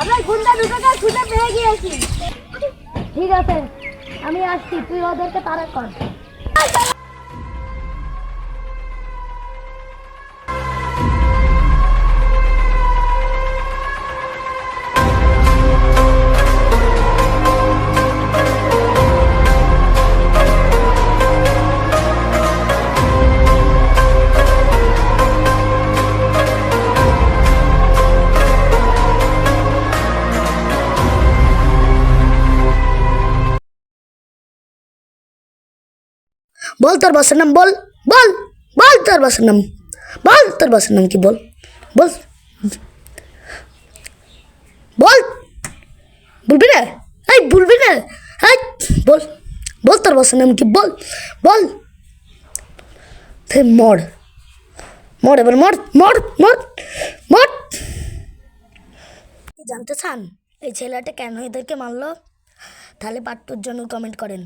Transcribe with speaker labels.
Speaker 1: আপনার গুন্ডা দুটোকে ছুটে পেয়ে গিয়েছি। ঠিক আছে আমি আসছি তুই ওদেরকে তারা কর।
Speaker 2: বল তোর বাসার নাম, বল বল বল তোর বাসার নাম, বল তোর বাসার নাম কি বল বল বল, বলবি না? এই বলবি না? এই, বল বল তোর বাসার নাম কি, বল বল। মর মর এবার মর মর মর মর। জানতে চান এই ছেলেটা কেন এদেরকে মারলো? তাহলে পাট্টুর জন্য কমেন্ট করেন।